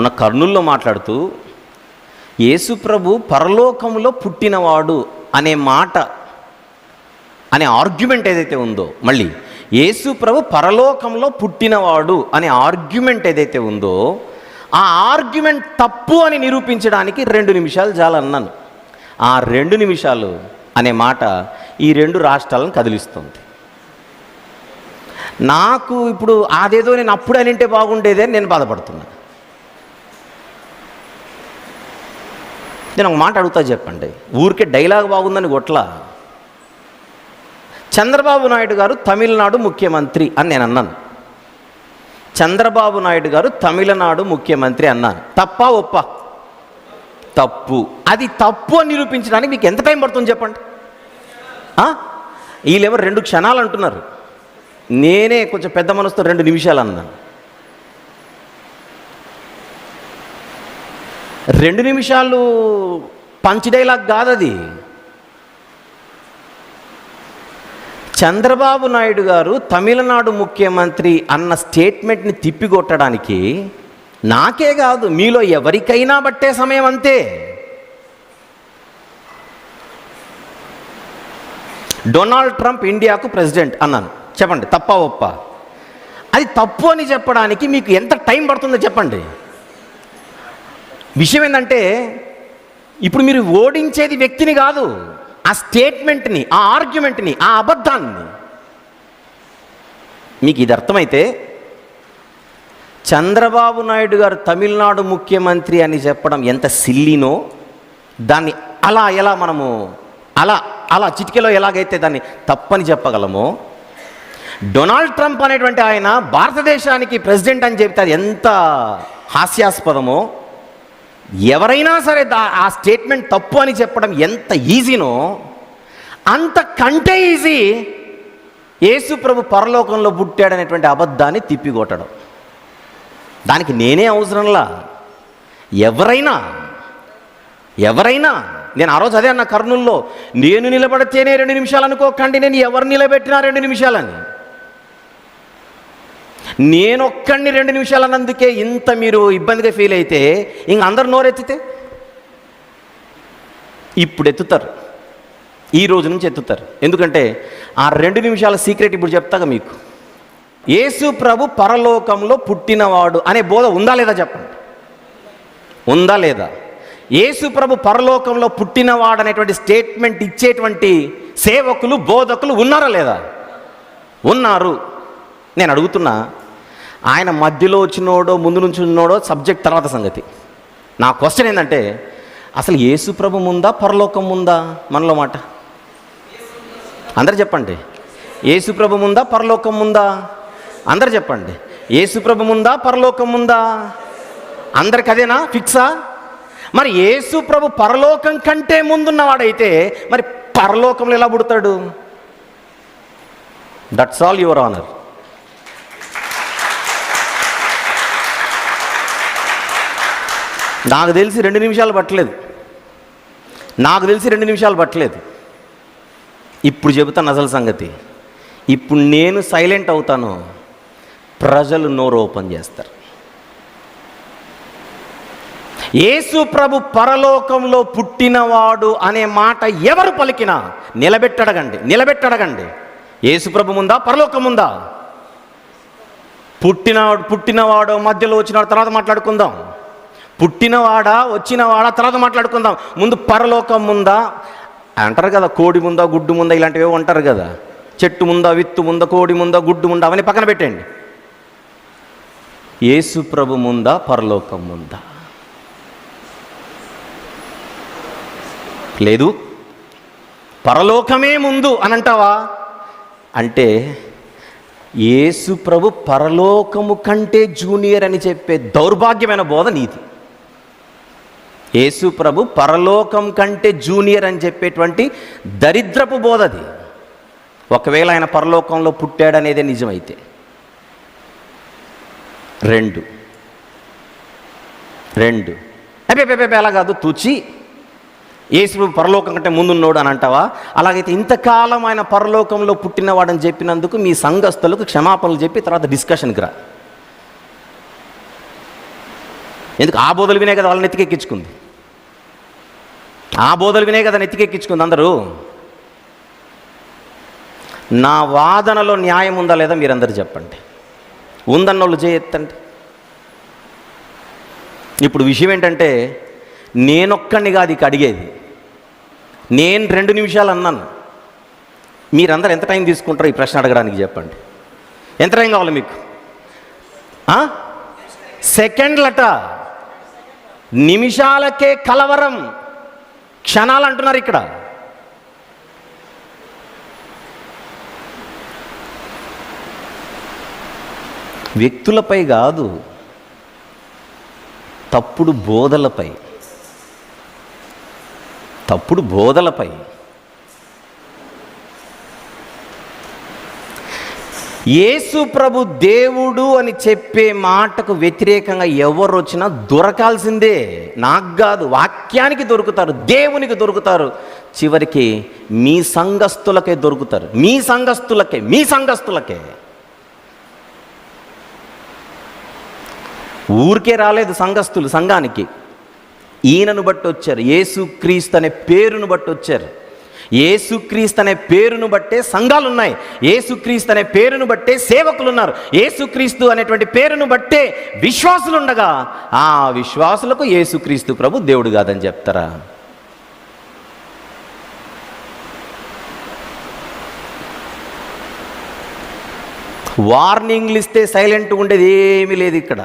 మొన్న కర్నూల్లో మాట్లాడుతూ యేసుప్రభు పరలోకంలో పుట్టినవాడు అనే మాట అనే ఆర్గ్యుమెంట్ ఏదైతే ఉందో మళ్ళీ యేసుప్రభు పరలోకంలో పుట్టినవాడు అనే ఆర్గ్యుమెంట్ ఏదైతే ఉందో ఆ ఆర్గ్యుమెంట్ తప్పు అని నిరూపించడానికి రెండు నిమిషాలు చాలా అన్నాను. ఆ రెండు నిమిషాలు అనే మాట ఈ రెండు రాష్ట్రాలను కదిలిస్తుంది. నాకు ఇప్పుడు అదేదో నేను అప్పుడు అనింటే బాగుండేదే నేను బాధపడుతున్నా నేను ఒక మాట అడుగుతా చెప్పండి. ఊరికే డైలాగ్ బాగుందని కొట్లా? చంద్రబాబు నాయుడు గారు తమిళనాడు ముఖ్యమంత్రి అని నేను అన్నాను. చంద్రబాబు నాయుడు గారు తమిళనాడు ముఖ్యమంత్రి అన్నాను. తప్ప ఒప్ప? తప్పు. అది తప్పు అని నిరూపించడానికి మీకు ఎంత టైం పడుతుంది చెప్పండి? వీళ్ళెవరు రెండు క్షణాలు అంటున్నారు. నేనే కొంచెం పెద్ద మనసుతో రెండు నిమిషాలు అన్నాను. రెండు నిమిషాలు పంచ్ డైలాగ్ కాదు అది చంద్రబాబు నాయుడు గారు తమిళనాడు ముఖ్యమంత్రి అన్న స్టేట్మెంట్ని తిప్పికొట్టడానికి నాకే కాదు మీలో ఎవరికైనా బట్టే సమయం అంతే. డొనాల్డ్ ట్రంప్ ఇండియాకు ప్రెసిడెంట్ అన్నాను. చెప్పండి తప్ప ఒప్ప? అది తప్పు అని చెప్పడానికి మీకు ఎంత టైం పడుతుందో చెప్పండి. విషయం ఏంటంటే ఇప్పుడు మీరు ఓడించేది వ్యక్తిని కాదు ఆ స్టేట్మెంట్ని ఆ ఆర్గ్యుమెంట్ని ఆ అబద్ధాన్ని. మీకు ఇది అర్థమైతే చంద్రబాబు నాయుడు గారు తమిళనాడు ముఖ్యమంత్రి అని చెప్పడం ఎంత సిల్లీనో దాన్ని అలా ఎలా మనము అలా అలా చిటికెలో ఎలాగైతే దాన్ని తప్పని చెప్పగలమో డొనాల్డ్ ట్రంప్ అనేటువంటి ఆయన భారతదేశానికి ప్రెసిడెంట్ అని చెప్తే అది ఎంత హాస్యాస్పదమో ఎవరైనా సరే దా ఆ స్టేట్మెంట్ తప్పు అని చెప్పడం ఎంత ఈజీనో అంతకంటే ఈజీ యేసు ప్రభు పరలోకంలో పుట్టాడనేటువంటి అబద్ధాన్ని తిప్పికొట్టడం. దానికి నేనే అవసరంలా? ఎవరైనా ఎవరైనా నేను ఆ రోజు అదే అన్న కర్నూల్లో నేను నిలబడితేనే రెండు నిమిషాలు అనుకోకండి నేను ఎవరు నిలబెట్టినా రెండు నిమిషాలని. నేనొక్కడిని రెండు నిమిషాలు అన్నందుకే ఇంత మీరు ఇబ్బందిగా ఫీల్ అయితే ఇంక అందరు నోరెత్తితే? ఇప్పుడు ఎత్తుతారు. ఈ రోజు నుంచి ఎత్తుతారు. ఎందుకంటే ఆ రెండు నిమిషాల సీక్రెట్ ఇప్పుడు చెప్తాగా మీకు. యేసు ప్రభు పరలోకంలో పుట్టినవాడు అనే బోధ ఉందా లేదా చెప్పండి? ఉందా లేదా? యేసు ప్రభు పరలోకంలో పుట్టినవాడు అనేటువంటి స్టేట్మెంట్ ఇచ్చేటువంటి సేవకులు బోధకులు ఉన్నారా లేదా? ఉన్నారు. నేను అడుగుతున్నా ఆయన మధ్యలో వచ్చినోడో ముందు నుంచి ఉన్నోడో సబ్జెక్ట్ తర్వాత సంగతి. నా క్వశ్చన్ ఏంటంటే అసలు యేసుప్రభు ఉందా పరలోకం ఉందా మనలో మాట. అందరు చెప్పండి. యేసుప్రభు ఉందా పరలోకం ఉందా అందరు చెప్పండి. యేసుప్రభు ప్రభు ముందా పరలోకం ఉందా అందరికి అదేనా? ఫిక్సా మరి యేసుప్రభు పరలోకం కంటే ముందున్నవాడైతే మరి పరలోకంలో ఎలా పుడతాడు? దట్స్ ఆల్ యువర్ ఆనర్ నాకు తెలిసి రెండు నిమిషాలు పట్టలేదు. నాకు తెలిసి రెండు నిమిషాలు పట్టలేదు. ఇప్పుడు చెబుతాను అసలు సంగతి. ఇప్పుడు నేను సైలెంట్ అవుతాను. ప్రజలు నోరు ఓపెన్ చేస్తారు. యేసు ప్రభు పరలోకంలో పుట్టినవాడు అనే మాట ఎవరు పలికినా నిలబెట్టడగండి నిలబెట్టడగండి. యేసు ప్రభు ముందా పరలోకం ఉందా పుట్టినవాడు పుట్టినవాడు మధ్యలో వచ్చినాడు తర్వాత మాట్లాడుకుందాం. పుట్టినవాడా వచ్చినవాడా తర్వాత మాట్లాడుకుందాం. ముందు పరలోకం ముందా? అంటారు కదా కోడి ముందా గుడ్డు ముందా ఇలాంటివి ఉంటారు అంటారు కదా. చెట్టు ముందా విత్తు ముందా కోడి ముందా గుడ్డు ముందా అవన్నీ పక్కన పెట్టండి యేసు ప్రభు ముందా పరలోకం ముందా? లేదు. పరలోకమే ముందు అని అంటావా? అంటే యేసు ప్రభు పరలోకము కంటే జూనియర్ అని చెప్పే దౌర్భాగ్యమైన బోధ నీది. యేసు ప్రభు పరలోకం కంటే జూనియర్ అని చెప్పేటువంటి దరిద్రపు బోధది ఒకవేళ ఆయన పరలోకంలో పుట్టాడనేదే నిజమైతే. రెండు. రెండు. అబ్బే అబ్బే, అలా కాదు తుచి. యేసు పరలోకం కంటే ముందున్నోడు అని అంటావా? అలాగైతే ఇంతకాలం ఆయన పరలోకంలో పుట్టినవాడని చెప్పినందుకు మీ సంఘస్థులకు క్షమాపణలు చెప్పి తర్వాత డిస్కషన్కి రా. ఎందుకు? ఆ బోధలు వినే కదా వాళ్ళని ఎత్తికెక్కించుకుంది. ఆ బోధలు వినే కదా నెత్తికెక్కించుకుంది అందరూ. నా వాదనలో న్యాయం ఉందా లేదా మీరందరూ చెప్పండి. ఉందన్నోళ్ళు చేయెత్తండి ఇప్పుడు విషయం ఏంటంటే నేనొక్కడిని కాదు ఇక అడిగేది. నేను రెండు నిమిషాలు అన్నాను. మీరందరూ ఎంత టైం తీసుకుంటారో ఈ ప్రశ్న అడగడానికి చెప్పండి. ఎంత టైం కావాలి మీకు? సెకండ్లట. నిమిషాలకే కలవరం. క్షణాలు అంటున్నారు ఇక్కడ. వ్యక్తులపై కాదు తప్పుడు బోధలపై. తప్పుడు బోధలపై. యేసు ప్రభు దేవుడు అని చెప్పే మాటకు వ్యతిరేకంగా ఎవరు వచ్చినా దొరకాల్సిందే. నాకు కాదు వాక్యానికి దొరుకుతారు దేవునికి దొరుకుతారు. చివరికి మీ సంఘస్థులకే దొరుకుతారు. మీ సంఘస్థులకే మీ సంఘస్థులకే. ఊరికే రాలేదు సంఘస్థులు సంఘానికి. ఈయనను బట్టి వచ్చారు యేసుక్రీస్తు అనే పేరును బట్టి వచ్చారు. ఏసుక్రీస్తు అనే పేరును బట్టే సంఘాలు ఉన్నాయి ఏసుక్రీస్తు అనే పేరును బట్టే సేవకులు ఉన్నారు ఏసుక్రీస్తు అనేటువంటి పేరును బట్టే విశ్వాసులు ఉండగా ఆ విశ్వాసులకు ఏసుక్రీస్తు ప్రభు దేవుడు కాదని చెప్తారా? వార్నింగ్లు ఇస్తే సైలెంట్గా ఉండేది ఏమీ లేదు ఇక్కడ.